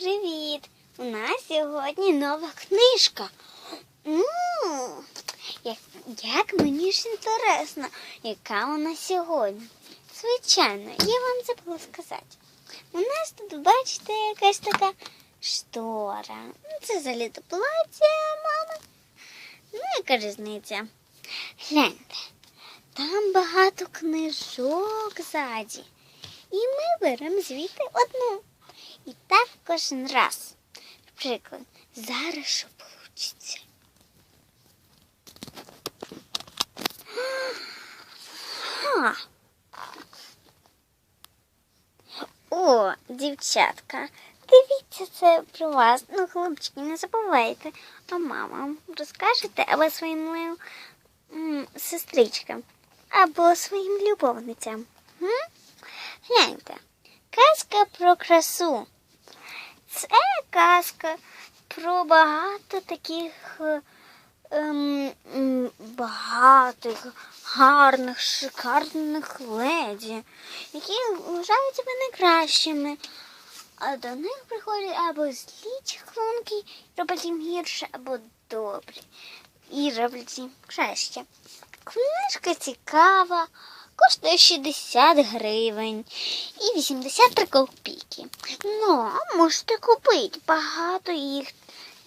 привіт! У нас сьогодні нова книжка. Ну, як, як мені ж інтересно, яка вона сьогодні. Звичайно, я вам забула сказати. У нас тут, бачите, якась така штора. Ну, Це заліто плаття мами. Ну, яка різниця? Гляньте, там багато книжок ззаді. І ми беремо звідти одну. І так кожен раз. Наприклад, зараз що получиться. О, дівчатка, дивіться це про вас. Ну, хлопчики, не забувайте. А мамам розкажете або своїм м, сестричкам, або своїм любовницям. Гляньте, казка про красу. Це казка про багато таких ем, багатих, гарних, шикарних леді, які вважають себе найкращими. А до них приходять або злі чехлунки, і роблять їм гірше, або добрі. І роблять їм краще. Книжка цікава, коштує 60 гривень і 83 копійки. Ну, можете купити багато їх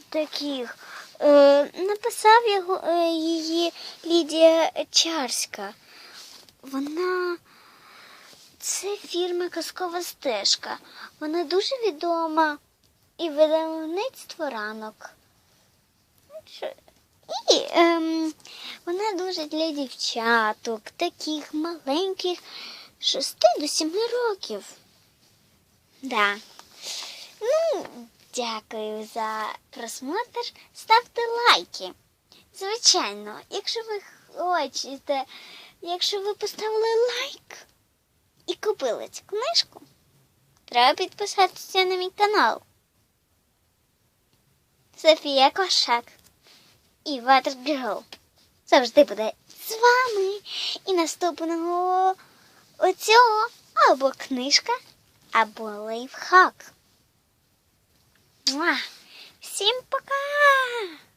таких. Е, написав його е, її Лідія Чарська. Вона це фірма Казкова стежка. Вона дуже відома і видавництво ранок. І ем, вона дуже для дівчаток, таких маленьких 6 до 7 років. Да. Ну, дякую за просмотр. Ставте лайки. Звичайно, якщо ви хочете, якщо ви поставили лайк і купили цю книжку, треба підписатися на мій канал. Софія Кошак і Water Girl завжди буде з вами. І наступного оцього або книжка, або лайфхак. Всім пока!